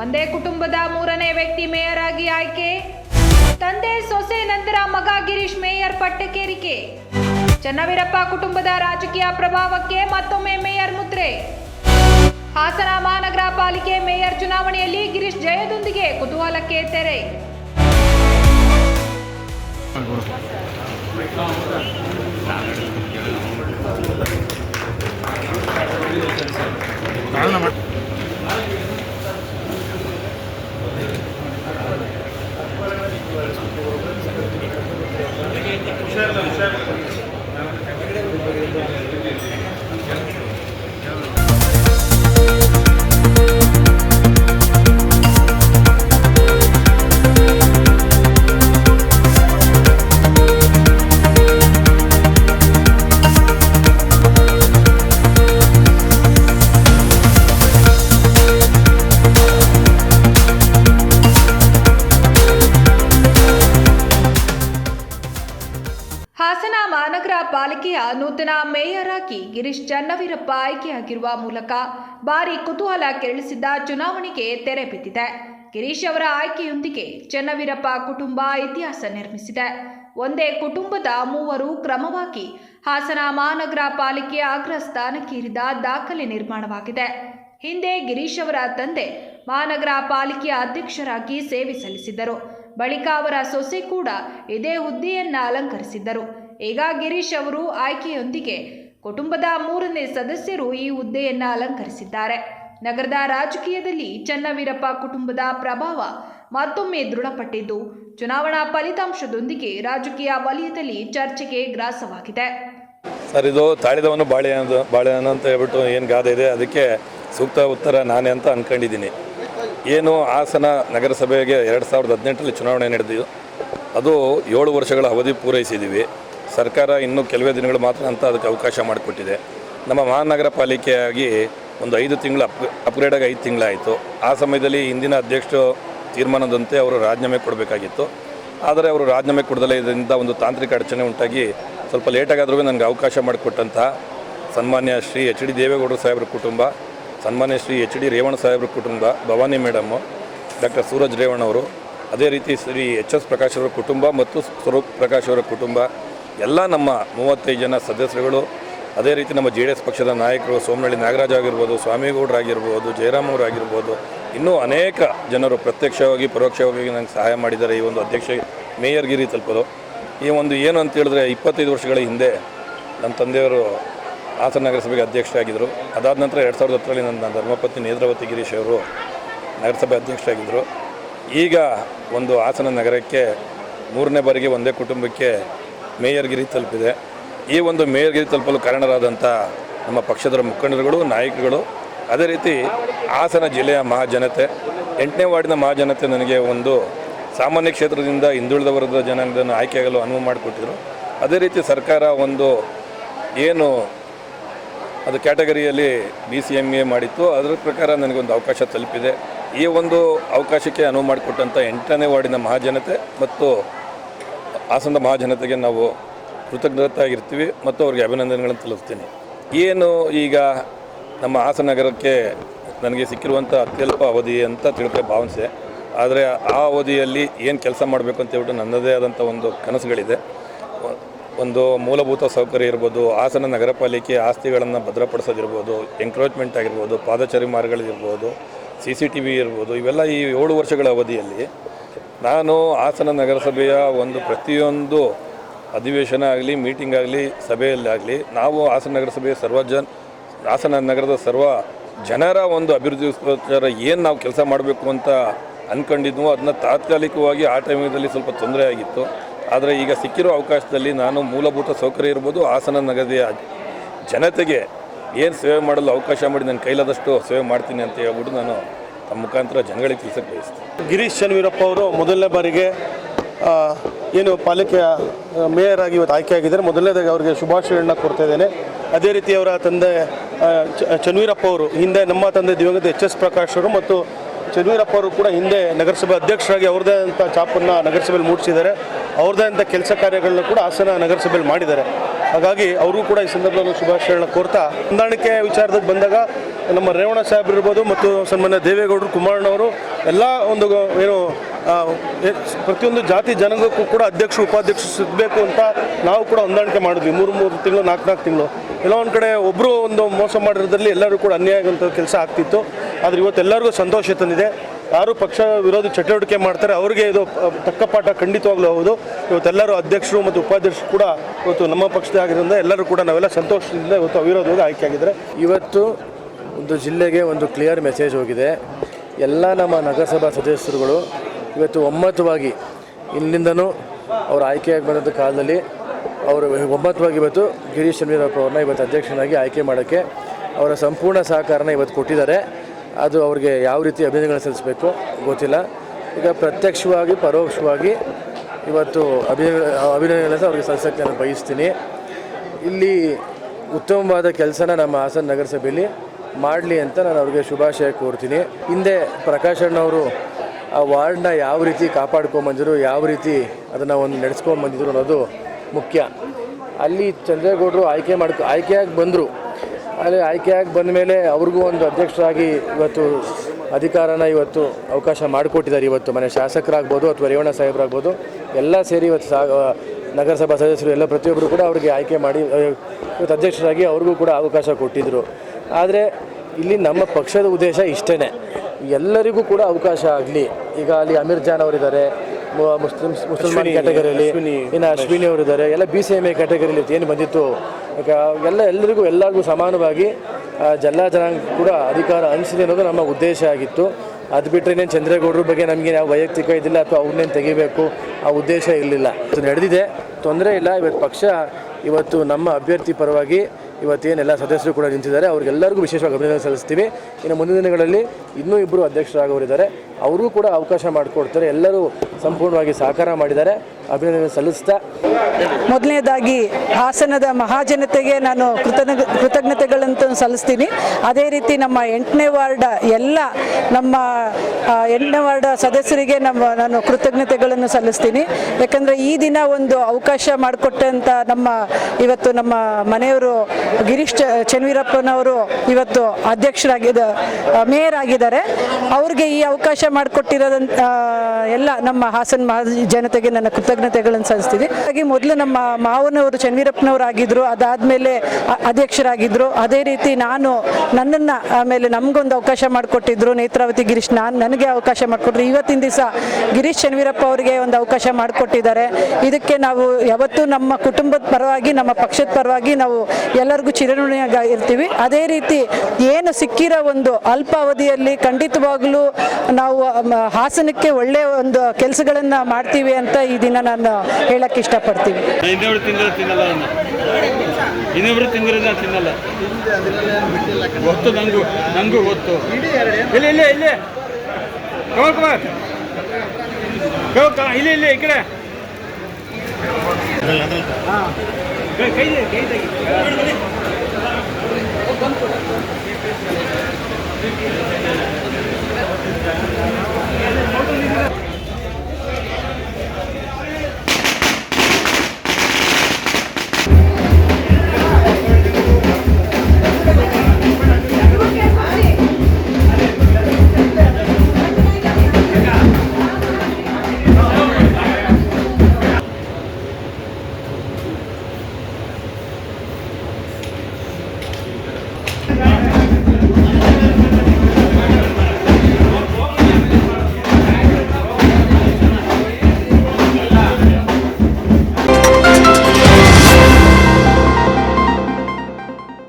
ಒಂದೇ ಕುಟುಂಬದ ಮೂರನೇ ವ್ಯಕ್ತಿ ಮೇಯರ್ ಆಗಿ ಆಯ್ಕೆ. ತಂದೆ ಸೊಸೆ ನಂತರ ಮಗ ಗಿರೀಶ್ ಮೇಯರ್ ಪಟ್ಟಕೇರಿಕೆ ಚನ್ನವೀರಪ್ಪ ಕುಟುಂಬದ ರಾಜಕೀಯ ಪ್ರಭಾವಕ್ಕೆ ಮತ್ತೊಮ್ಮೆ ಮೇಯರ್ ಮುದ್ರೆ. ಹಾಸನ ಮಹಾನಗರ ಪಾಲಿಕೆ ಮೇಯರ್ ಚುನಾವಣೆಯಲ್ಲಿ ಗಿರೀಶ್ ಜಯದೊಂದಿಗೆ ಕುತೂಹಲಕ್ಕೆ ತೆರೆ. ಹಾಸನ ಪಾಲಿಕೆಯ ನೂತನ ಮೇಯರ್ ಆಗಿ ಗಿರೀಶ್ ಚನ್ನವೀರಪ್ಪ ಆಯ್ಕೆಯಾಗಿರುವ ಮೂಲಕ ಭಾರಿ ಕುತೂಹಲ ಕೆರಳಿಸಿದ್ದ ಚುನಾವಣೆಗೆ ತೆರೆ ಬಿದ್ದಿದೆ. ಗಿರೀಶ್ ಅವರ ಆಯ್ಕೆಯೊಂದಿಗೆ ಚನ್ನವೀರಪ್ಪ ಕುಟುಂಬ ಇತಿಹಾಸ ನಿರ್ಮಿಸಿದೆ. ಒಂದೇ ಕುಟುಂಬದ ಮೂವರು ಕ್ರಮವಾಗಿ ಹಾಸನ ಮಹಾನಗರ ಪಾಲಿಕೆಯ ಅಗ್ರ ಸ್ಥಾನಕ್ಕೇರಿದ ದಾಖಲೆ ನಿರ್ಮಾಣವಾಗಿದೆ. ಹಿಂದೆ ಗಿರೀಶ್ ಅವರ ತಂದೆ ಮಹಾನಗರ ಪಾಲಿಕೆಯ ಅಧ್ಯಕ್ಷರಾಗಿ ಸೇವೆ ಸಲ್ಲಿಸಿದ್ದರು. ಬಳಿಕ ಅವರ ಸೊಸೆ ಕೂಡ ಇದೇ ಹುದ್ದೆಯನ್ನ ಅಲಂಕರಿಸಿದ್ದರು. ಈಗ ಗಿರೀಶ್ ಅವರು ಆಯ್ಕೆಯೊಂದಿಗೆ ಕುಟುಂಬದ ಮೂರನೇ ಸದಸ್ಯರು ಈ ಹುದ್ದೆಯನ್ನು ಅಲಂಕರಿಸಿದ್ದಾರೆ. ನಗರದ ರಾಜಕೀಯದಲ್ಲಿ ಚನ್ನವೀರಪ್ಪ ಕುಟುಂಬದ ಪ್ರಭಾವ ಮತ್ತೊಮ್ಮೆ ದೃಢಪಟ್ಟಿದ್ದು, ಚುನಾವಣಾ ಫಲಿತಾಂಶದೊಂದಿಗೆ ರಾಜಕೀಯ ವಲಯದಲ್ಲಿ ಚರ್ಚೆಗೆ ಗ್ರಾಸವಾಗಿದೆ. ಸರ್, ಇದು ತಾಳಿದವನು ಬಾಳೆ ಅನ್ನೋದು, ಬಾಳೆ ಅಂತ ಹೇಳ್ಬಿಟ್ಟು ಏನು ಗಾದೆ ಇದೆ? ಅದಕ್ಕೆ ಸೂಕ್ತ ಉತ್ತರ ನಾನೇ ಅಂತ ಅನ್ಕೊಂಡಿದ್ದೀನಿ. ಏನು ಹಾಸನ ನಗರಸಭೆಗೆ ಎರಡು ಸಾವಿರದ ಹದಿನೆಂಟರಲ್ಲಿ ಚುನಾವಣೆ ನಡೆದಿದ್ದು, ಅದು ಏಳು ವರ್ಷಗಳ ಅವಧಿ ಪೂರೈಸಿದ್ದೀವಿ. ಸರ್ಕಾರ ಇನ್ನೂ ಕೆಲವೇ ದಿನಗಳು ಮಾತ್ರ ಅಂತ ಅದಕ್ಕೆ ಅವಕಾಶ ಮಾಡಿಕೊಟ್ಟಿದೆ. ನಮ್ಮ ಮಹಾನಗರ ಪಾಲಿಕೆಯಾಗಿ ಒಂದು ಐದು ತಿಂಗಳು ಅಪ್ ಅಪ್ಗ್ರೇಡಾಗಿ ಐದು ತಿಂಗಳಾಯಿತು. ಆ ಸಮಯದಲ್ಲಿ ಹಿಂದಿನ ಅಧ್ಯಕ್ಷರು ತೀರ್ಮಾನದಂತೆ ಅವರು ರಾಜೀನಾಮೆ ಕೊಡಬೇಕಾಗಿತ್ತು. ಆದರೆ ಅವರು ರಾಜೀನಾಮೆ ಕೊಡದಲ್ಲೇ ಇದರಿಂದ ಒಂದು ತಾಂತ್ರಿಕ ಅಡಚಣೆ ಉಂಟಾಗಿ ಸ್ವಲ್ಪ ಲೇಟಾಗಾದ್ರೂ ನನಗೆ ಅವಕಾಶ ಮಾಡಿಕೊಟ್ಟಂತಹ ಸನ್ಮಾನ್ಯ ಶ್ರೀ ಎಚ್ ಡಿ ದೇವೇಗೌಡರು ಸಾಹೇಬ್ರ ಕುಟುಂಬ, ಸನ್ಮಾನ್ಯ ಶ್ರೀ ಎಚ್ ಡಿ ರೇವಣ ಸಾಹೇಬ್ರ ಕುಟುಂಬ, ಭವಾನಿ ಮೇಡಮ್ಮು ಡಾಕ್ಟರ್ ಸೂರಜ್ ರೇವಣ್ಣ ಅವರು, ಅದೇ ರೀತಿ ಶ್ರೀ ಎಚ್ ಎಸ್ ಪ್ರಕಾಶ್ ಅವರ ಕುಟುಂಬ ಮತ್ತು ಸ್ವರೂಪ್ ಪ್ರಕಾಶ್ ಅವರ ಕುಟುಂಬ ಎಲ್ಲ ನಮ್ಮ ಮೂವತ್ತೈದು ಜನ ಸದಸ್ಯರುಗಳು, ಅದೇ ರೀತಿ ನಮ್ಮ ಜೆ ಪಕ್ಷದ ನಾಯಕರು ಸೋಮನಹಳ್ಳಿ ನಾಗರಾಜ್ ಆಗಿರ್ಬೋದು ಸ್ವಾಮಿಗೌಡರಾಗಿರ್ಬೋದು ಜಯರಾಮ್ ಅವರಾಗಿರ್ಬೋದು ಇನ್ನೂ ಅನೇಕ ಜನರು ಪ್ರತ್ಯಕ್ಷವಾಗಿ, ಪರೋಕ್ಷವಾಗಿ ನನಗೆ ಸಹಾಯ ಮಾಡಿದ್ದಾರೆ. ಈ ಒಂದು ಅಧ್ಯಕ್ಷ ಮೇಯರ್ಗಿರಿ ತಲುಪೋದು. ಈ ಒಂದು ಏನು ಅಂತ ಹೇಳಿದ್ರೆ ಇಪ್ಪತ್ತೈದು ವರ್ಷಗಳ ಹಿಂದೆ ನಮ್ಮ ತಂದೆಯವರು ಹಾಸನ ನಗರಸಭೆಗೆ ಅಧ್ಯಕ್ಷರಾಗಿದ್ದರು. ಅದಾದ ನಂತರ ಎರಡು ಸಾವಿರದ ಹತ್ತರಲ್ಲಿ ನನ್ನ ಧರ್ಮಪತ್ನಿ ನೇತ್ರಾವತಿ ಗಿರೀಶ್ ಅವರು ನಗರಸಭೆ ಅಧ್ಯಕ್ಷರಾಗಿದ್ದರು. ಈಗ ಒಂದು ಹಾಸನ ನಗರಕ್ಕೆ ಮೂರನೇ ಬಾರಿಗೆ ಒಂದೇ ಕುಟುಂಬಕ್ಕೆ ಮೇಯರ್ಗಿರಿ ತಲುಪಿದೆ. ಈ ಒಂದು ಮೇಯರ್ಗಿರಿ ತಲುಪಲು ಕಾರಣರಾದಂಥ ನಮ್ಮ ಪಕ್ಷದ ಮುಖಂಡರುಗಳು, ನಾಯಕರುಗಳು, ಅದೇ ರೀತಿ ಹಾಸನ ಜಿಲ್ಲೆಯ ಮಹಾಜನತೆ, ಎಂಟನೇ ವಾರ್ಡಿನ ಮಹಾಜನತೆ ನನಗೆ ಒಂದು ಸಾಮಾನ್ಯ ಕ್ಷೇತ್ರದಿಂದ ಹಿಂದುಳಿದ ವರ್ಗದ ಜನಾಂಗದನ್ನು ಆಯ್ಕೆಯಾಗಲು ಅನುವು ಮಾಡಿಕೊಟ್ಟಿದ್ರು. ಅದೇ ರೀತಿ ಸರ್ಕಾರ ಒಂದು ಏನು ಅದು ಕ್ಯಾಟಗರಿಯಲ್ಲಿ ಬಿ ಸಿ ಎಂ ಎ ಮಾಡಿತ್ತು. ಅದರ ಪ್ರಕಾರ ನನಗೊಂದು ಅವಕಾಶ ತಲುಪಿದೆ. ಈ ಒಂದು ಅವಕಾಶಕ್ಕೆ ಅನುವು ಮಾಡಿಕೊಟ್ಟಂಥ ಎಂಟನೇ ವಾರ್ಡಿನ ಮಹಾಜನತೆ ಮತ್ತು ಹಾಸನದ ಮಹಾಜನತೆಗೆ ನಾವು ಕೃತಜ್ಞತಾಗಿರ್ತೀವಿ ಮತ್ತು ಅವ್ರಿಗೆ ಅಭಿನಂದನೆಗಳನ್ನು ತಿಳಿಸ್ತೀನಿ ಏನು ಈಗ ನಮ್ಮ ಹಾಸನ ನಗರಕ್ಕೆ ನನಗೆ ಸಿಕ್ಕಿರುವಂಥ ಅತ್ಯಲ್ಪ ಅವಧಿ ಅಂತ ತಿಳ್ಕೊ ಭಾವನೆ, ಆದರೆ ಆ ಅವಧಿಯಲ್ಲಿ ಏನು ಕೆಲಸ ಮಾಡಬೇಕು ಅಂತ ಹೇಳ್ಬಿಟ್ಟು ನನ್ನದೇ ಆದಂಥ ಒಂದು ಕನಸುಗಳಿದೆ. ಒಂದು ಮೂಲಭೂತ ಸೌಕರ್ಯ ಇರ್ಬೋದು, ಹಾಸನ ನಗರ ಪಾಲಿಕೆ ಆಸ್ತಿಗಳನ್ನು ಭದ್ರಪಡಿಸೋದಿರ್ಬೋದು ಎಂಕ್ರೋಚ್ಮೆಂಟ್ ಆಗಿರ್ಬೋದು, ಪಾದಚಾರಿ ಮಾರ್ಗಗಳಿರ್ಬೋದು ಸಿ ಸಿ ಟಿ ವಿ ಇರ್ಬೋದು, ಇವೆಲ್ಲ ಈ ಏಳು ವರ್ಷಗಳ ಅವಧಿಯಲ್ಲಿ ನಾನು ಹಾಸನ ನಗರಸಭೆಯ ಒಂದು ಪ್ರತಿಯೊಂದು ಅಧಿವೇಶನ ಆಗಲಿ ಮೀಟಿಂಗ್ ಆಗಲಿ ಸಭೆಯಲ್ಲಾಗಲಿ ನಾವು ಹಾಸನ ನಗರಸಭೆಯ ಸರ್ವ ಜನ, ಹಾಸನ ನಗರದ ಸರ್ವ ಜನರ ಒಂದು ಅಭಿವೃದ್ಧಿಗೋಸ್ಕರ ಏನು ನಾವು ಕೆಲಸ ಮಾಡಬೇಕು ಅಂತ ಅಂದ್ಕೊಂಡಿದ್ವು ಅದನ್ನ ತಾತ್ಕಾಲಿಕವಾಗಿ ಆ ಟೈಮಲ್ಲಿ ಸ್ವಲ್ಪ ತೊಂದರೆ ಆಗಿತ್ತು. ಆದರೆ ಈಗ ಸಿಕ್ಕಿರೋ ಅವಕಾಶದಲ್ಲಿ ನಾನು ಮೂಲಭೂತ ಸೌಕರ್ಯ ಇರ್ಬೋದು, ಹಾಸನ ನಗರದ ಜನತೆಗೆ ಏನು ಸೇವೆ ಮಾಡಲು ಅವಕಾಶ ಮಾಡಿ ನನ್ನ ಕೈಲಾದಷ್ಟು ಸೇವೆ ಮಾಡ್ತೀನಿ ಅಂತ ಹೇಳ್ಬಿಟ್ಟು ನಾನು ತಮ್ಮ ಮುಖಾಂತರ ಜನಗಳಿಗೆ ತಿಳಿಸಕ್ಕೆ ಬಯಸ್ತೀನಿ. ಗಿರೀಶ್ ಚನ್ವೀರಪ್ಪ ಅವರು ಮೊದಲನೇ ಬಾರಿಗೆ ಏನು ಪಾಲಿಕೆಯ ಮೇಯರ್ ಆಗಿ ಇವತ್ತು ಆಯ್ಕೆ ಆಗಿದ್ದಾರೆ. ಮೊದಲನೇದಾಗಿ ಅವರಿಗೆ ಶುಭಾಶಯಗಳನ್ನ ಕೊಡ್ತಾ ಇದ್ದೇನೆ. ಅದೇ ರೀತಿ ಅವರ ತಂದೆ ಚನ್ವೀರಪ್ಪ ಅವರು ಹಿಂದೆ ನಮ್ಮ ತಂದೆ ದಿವಂಗತ ಎಚ್ ಎಸ್ ಪ್ರಕಾಶ್ ಅವರು ಮತ್ತು ಚನ್ವೀರಪ್ಪ ಅವರು ಕೂಡ ಹಿಂದೆ ನಗರಸಭೆ ಅಧ್ಯಕ್ಷರಾಗಿ ಅವ್ರದೇ ಅಂತ ಚಾಪನ್ನು ನಗರಸಭೆಯಲ್ಲಿ ಮೂಡಿಸಿದ್ದಾರೆ. ಅವ್ರದೇ ಅಂತ ಕೆಲಸ ಕಾರ್ಯಗಳನ್ನ ಕೂಡ ಹಾಸನ ನಗರಸಭೆಯಲ್ಲಿ ಮಾಡಿದ್ದಾರೆ. ಹಾಗಾಗಿ ಅವರು ಕೂಡ ಈ ಸಂದರ್ಭದಲ್ಲಿ ಶುಭಾಶಯಗಳನ್ನ ಕೋರ್ತಾ, ಹೊಂದಾಣಿಕೆ ವಿಚಾರದಲ್ಲಿ ಬಂದಾಗ ನಮ್ಮ ರೇವಣ ಸಾಹೇಬ್ರು ಇರ್ಬೋದು ಮತ್ತು ಸನ್ಮಾನ್ಯ ದೇವೇಗೌಡರು, ಕುಮಾರಣ್ಣವರು, ಎಲ್ಲ ಒಂದು ಏನು ಪ್ರತಿಯೊಂದು ಜಾತಿ ಜನಾಂಗಕ್ಕೂ ಕೂಡ ಅಧ್ಯಕ್ಷರು, ಉಪಾಧ್ಯಕ್ಷರು ಸಿಗಬೇಕು ಅಂತ ನಾವು ಕೂಡ ಹೊಂದಾಣಿಕೆ ಮಾಡಿದ್ವಿ. ಮೂರು ಮೂರು ತಿಂಗಳು, ನಾಲ್ಕು ನಾಲ್ಕು ತಿಂಗಳು. ಎಲ್ಲ ಒಂದು ಕಡೆ ಒಬ್ಬರು ಒಂದು ಮೋಸ ಮಾಡಿರೋದ್ರಲ್ಲಿ ಎಲ್ಲರೂ ಕೂಡ ಅನ್ಯಾಯ ಆಗುವಂಥ ಕೆಲಸ ಆಗ್ತಿತ್ತು. ಆದರೆ ಇವತ್ತು ಎಲ್ಲರಿಗೂ ಸಂತೋಷ ತಂದಿದೆ. ಯಾರು ಪಕ್ಷ ವಿರೋಧಿ ಚಟುವಟಿಕೆ ಮಾಡ್ತಾರೆ, ಅವರಿಗೆ ಇದು ತಕ್ಕ ಪಾಠ ಖಂಡಿತವಾಗ್ಲೂ ಹೌದು. ಇವತ್ತೆಲ್ಲರೂ ಅಧ್ಯಕ್ಷರು ಮತ್ತು ಉಪಾಧ್ಯಕ್ಷರು ಕೂಡ ಇವತ್ತು ನಮ್ಮ ಪಕ್ಷದ ಆಗಿರೋದ್ರಿಂದ ಎಲ್ಲರೂ ಕೂಡ ನಾವೆಲ್ಲ ಸಂತೋಷದಿಂದ ಇವತ್ತು ಅವಿರೋಧವಾಗಿ ಆಯ್ಕೆಯಾಗಿದ್ದಾರೆ ಇವತ್ತು ಒಂದು ಜಿಲ್ಲೆಗೆ ಒಂದು ಕ್ಲಿಯರ್ ಮೆಸೇಜ್ ಹೋಗಿದೆ. ಎಲ್ಲ ನಮ್ಮ ನಗರಸಭಾ ಸದಸ್ಯರುಗಳು ಇವತ್ತು ಒಮ್ಮತವಾಗಿ ಇಲ್ಲಿಂದನೂ ಅವರು ಆಯ್ಕೆಯಾಗಿ ಬಂದಂಥ ಕಾಲದಲ್ಲಿ ಅವರು ಒಮ್ಮತವಾಗಿ ಇವತ್ತು ಗಿರೀಶ್ ಚಂದ್ರಪ್ಪ ಅವ್ರನ್ನ ಇವತ್ತು ಅಧ್ಯಕ್ಷನಾಗಿ ಆಯ್ಕೆ ಮಾಡೋಕ್ಕೆ ಅವರ ಸಂಪೂರ್ಣ ಸಹಕಾರನ ಇವತ್ತು ಕೊಟ್ಟಿದ್ದಾರೆ. ಅದು ಅವ್ರಿಗೆ ಯಾವ ರೀತಿ ಅಭಿನಂದನೆ ಸಲ್ಲಿಸಬೇಕು ಗೊತ್ತಿಲ್ಲ. ಈಗ ಪ್ರತ್ಯಕ್ಷವಾಗಿ, ಪರೋಕ್ಷವಾಗಿ ಇವತ್ತು ಅಭಿನಂದನೆ, ಅಭಿನಂದನೆಗಳನ್ನು ಅವ್ರಿಗೆ ಸಲ್ಲಿಸೋಕ್ಕೆ ನಾನು ಬಯಸ್ತೀನಿ. ಇಲ್ಲಿ ಉತ್ತಮವಾದ ಕೆಲಸನ ನಮ್ಮ ಹಾಸನ ನಗರಸಭೆಯಲ್ಲಿ ಮಾಡಲಿ ಅಂತ ನಾನು ಅವ್ರಿಗೆ ಶುಭಾಶಯ ಕೋರ್ತೀನಿ. ಹಿಂದೆ ಪ್ರಕಾಶ್ ಅಣ್ಣವರು ಆ ವಾರ್ಡ್ನ ಯಾವ ರೀತಿ ಕಾಪಾಡ್ಕೊಂಬಂದಿದ್ರು ಯಾವ ರೀತಿ ಅದನ್ನು ಒಂದು ನಡೆಸ್ಕೊಂಬಂದಿದ್ರು ಅನ್ನೋದು ಮುಖ್ಯ. ಅಲ್ಲಿ ಚಂದ್ರೇಗೌಡರು ಆಯ್ಕೆ ಮಾಡ್ಕೊ, ಆಯ್ಕೆಯಾಗಿ ಬಂದರು. ಅಲ್ಲಿ ಆಯ್ಕೆಯಾಗಿ ಬಂದ ಮೇಲೆ ಅವ್ರಿಗೂ ಒಂದು ಅಧ್ಯಕ್ಷರಾಗಿ ಇವತ್ತು ಅಧಿಕಾರನ ಇವತ್ತು ಅವಕಾಶ ಮಾಡಿಕೊಟ್ಟಿದ್ದಾರೆ ಇವತ್ತು. ಮನೆ ಶಾಸಕರಾಗ್ಬೋದು ಅಥವಾ ರೇವಣ್ಣ ಸಾಹೇಬರಾಗ್ಬೋದು, ಎಲ್ಲ ಸೇರಿ ಇವತ್ತು ಸಾ ನಗರಸಭಾ ಸದಸ್ಯರು ಎಲ್ಲ ಪ್ರತಿಯೊಬ್ಬರು ಕೂಡ ಅವ್ರಿಗೆ ಆಯ್ಕೆ ಮಾಡಿ ಇವತ್ತು ಅಧ್ಯಕ್ಷರಾಗಿ ಅವ್ರಿಗೂ ಕೂಡ ಅವಕಾಶ ಕೊಟ್ಟಿದ್ದರು ಆದರೆ ಇಲ್ಲಿ ನಮ್ಮ ಪಕ್ಷದ ಉದ್ದೇಶ ಇಷ್ಟೇ ಎಲ್ಲರಿಗೂ ಕೂಡ ಅವಕಾಶ ಆಗಲಿ. ಈಗ ಅಲ್ಲಿ ಅಮೀರ್ ಜಾನ್ ಅವರಿದ್ದಾರೆ ಮುಸ್ಲಿಮ್ಸ್ ಮುಸಲ್ಮಾನ್ ಕ್ಯಾಟಗರಿಯಲ್ಲಿ ಇನ್ನು ಅಶ್ವಿನಿ. ಅವರಿದ್ದಾರೆ ಎಲ್ಲ ಬಿ ಸಿ ಎಂ ಎ ಕ್ಯಾಟಗರಿಯಲ್ಲಿ ಏನು ಬಂದಿತ್ತು? ಎಲ್ಲ ಎಲ್ಲರಿಗೂ ಎಲ್ಲರಿಗೂ ಸಮಾನವಾಗಿ ಆ, ಎಲ್ಲ ಜನಾಂಗ ಕೂಡ ಅಧಿಕಾರ ಹಂಚಿದೆ ಅನ್ನೋದು ನಮ್ಮ ಉದ್ದೇಶ ಆಗಿತ್ತು. ಅದು ಬಿಟ್ಟರೆ ಇನ್ನೇನು ಚಂದ್ರೇಗೌಡರ ಬಗ್ಗೆ ನಮಗೆ ಯಾವ ವೈಯಕ್ತಿಕ ಇದಿಲ್ಲ ಅಥವಾ ಅವ್ರನ್ನೇನು ತೆಗಿಬೇಕು? ಆ ಉದ್ದೇಶ ಇರಲಿಲ್ಲ. ನಡೆದಿದೆ. ತೊಂದರೆ ಇಲ್ಲ. ಇವತ್ತು ಪಕ್ಷ ಇವತ್ತು ನಮ್ಮ ಅಭ್ಯರ್ಥಿ ಪರವಾಗಿ ಇವತ್ತೇನೆಲ್ಲ ಸದಸ್ಯರು ಕೂಡ ನಿಂತಿದ್ದಾರೆ. ಅವ್ರಿಗೆಲ್ಲರಿಗೂ ವಿಶೇಷವಾಗಿ ಅಭಿನಂದನೆ ಸಲ್ಲಿಸ್ತೀವಿ. ಇನ್ನು ಮುಂದಿನ ದಿನಗಳಲ್ಲಿ ಇನ್ನೂ ಇಬ್ಬರು ಅಧ್ಯಕ್ಷರಾಗವರಿದ್ದಾರೆ ಅವರೂ ಕೂಡ ಅವಕಾಶ ಮಾಡಿಕೊಡ್ತಾರೆ. ಎಲ್ಲರೂ ಸಂಪೂರ್ಣವಾಗಿ ಸಹಕಾರ ಮಾಡಿದ್ದಾರೆ. ಅಭಿನಂದನೆ ಸಲ್ಲಿಸ್ತಾ. ಮೊದಲನೇದಾಗಿ ಹಾಸನದ ಮಹಾಜನತೆಗೆ ನಾನು ಕೃತಜ್ಞ, ಕೃತಜ್ಞತೆಗಳಂತ ಸಲ್ಲಿಸ್ತೀನಿ. ಅದೇ ರೀತಿ ನಮ್ಮ ಎಂಟನೇ ವಾರ್ಡ್ ಎಲ್ಲ ನಮ್ಮ ಎಂಟನೇ ವಾರ್ಡ್ ಸದಸ್ಯರಿಗೆ ನಮ್ಮ, ನಾನು ಕೃತಜ್ಞತೆಗಳನ್ನು ಸಲ್ಲಿಸ್ತೀನಿ. ಯಾಕಂದರೆ ಈ ದಿನ ಒಂದು ಅವಕಾಶ ಮಾಡಿಕೊಟ್ಟಂಥ ನಮ್ಮ ಇವತ್ತು ನಮ್ಮ ಮನೆಯವರು ಗಿರೀಶ್ ಚನ್ವೀರಪ್ಪನವರು ಇವತ್ತು ಅಧ್ಯಕ್ಷರಾಗಿದ್ದ ಮೇಯರ್ ಆಗಿದ್ದಾರೆ. ಅವ್ರಿಗೆ ಈ ಅವಕಾಶ ಮಾಡಿಕೊಟ್ಟಿರೋದಂಥ ಎಲ್ಲ ನಮ್ಮ ಹಾಸನ ಮಹಾ ಜನತೆಗೆ ನನ್ನ ಕೃತಜ್ಞತೆಗಳನ್ನು ಸಲ್ಲಿಸ್ತೀವಿ ಹಾಗಾಗಿ ಮೊದಲು ನಮ್ಮ ಮಾವನವರು ಚನ್ನವೀರಪ್ಪನವರಾಗಿದ್ದರು ಅದಾದಮೇಲೆ ಅಧ್ಯಕ್ಷರಾಗಿದ್ದರು ಅದೇ ರೀತಿ ನಾನು ನನ್ನನ್ನು ಆಮೇಲೆ ನಮಗೊಂದು ಅವಕಾಶ ಮಾಡಿಕೊಟ್ಟಿದ್ರು. ನೇತ್ರಾವತಿ ಗಿರೀಶ್ ನಾನು, ನನಗೆ ಅವಕಾಶ ಮಾಡಿಕೊಟ್ರು. ಇವತ್ತಿನ ದಿವಸ ಗಿರೀಶ್ ಚನ್ನವೀರಪ್ಪ ಅವರಿಗೆ ಒಂದು ಅವಕಾಶ ಮಾಡಿಕೊಟ್ಟಿದ್ದಾರೆ. ಇದಕ್ಕೆ ನಾವು ಯಾವತ್ತೂ ನಮ್ಮ ಕುಟುಂಬದ ಪರವಾಗಿ, ನಮ್ಮ ಪಕ್ಷದ ಪರವಾಗಿ ನಾವು ಎಲ್ಲರಿಗೂ ಚಿರಋಣಿಯಾಗಿ ಇರ್ತೀವಿ ಅದೇ ರೀತಿ ಏನು ಸಿಕ್ಕಿರೋ ಒಂದು ಅಲ್ಪಾವಧಿಯಲ್ಲಿ ಖಂಡಿತವಾಗಲೂ ನಾವು ಹಾಸನಕ್ಕೆ ಒಳ್ಳೆಯ ಒಂದು ಕೆಲಸಗಳನ್ನು ಮಾಡ್ತೀವಿ ಅಂತ ಈ ದಿನ ನಾನು ಹೇಳಕ್ಕೆ ಇಷ್ಟಪಡ್ತೀವಿ ಇನ್ನೊಬ್ರು ತಿಂದ್ರೆ ತಿನ್ನಲ್ಲ. ಗೊತ್ತು ನಂಗೂ ನಂಗೂ ಗೊತ್ತು ಇಲ್ಲಿ ಇಲ್ಲಿ ಇಲ್ಲಿ. ಕಮಲ್ ಕುಮಾರ್. ಕಮಲ್ ಇಲ್ಲಿ ಇಲ್ಲಿ, ಈ ಕಡೆ. ಹಾ. ಕೈ ಕೈ ಕೈ.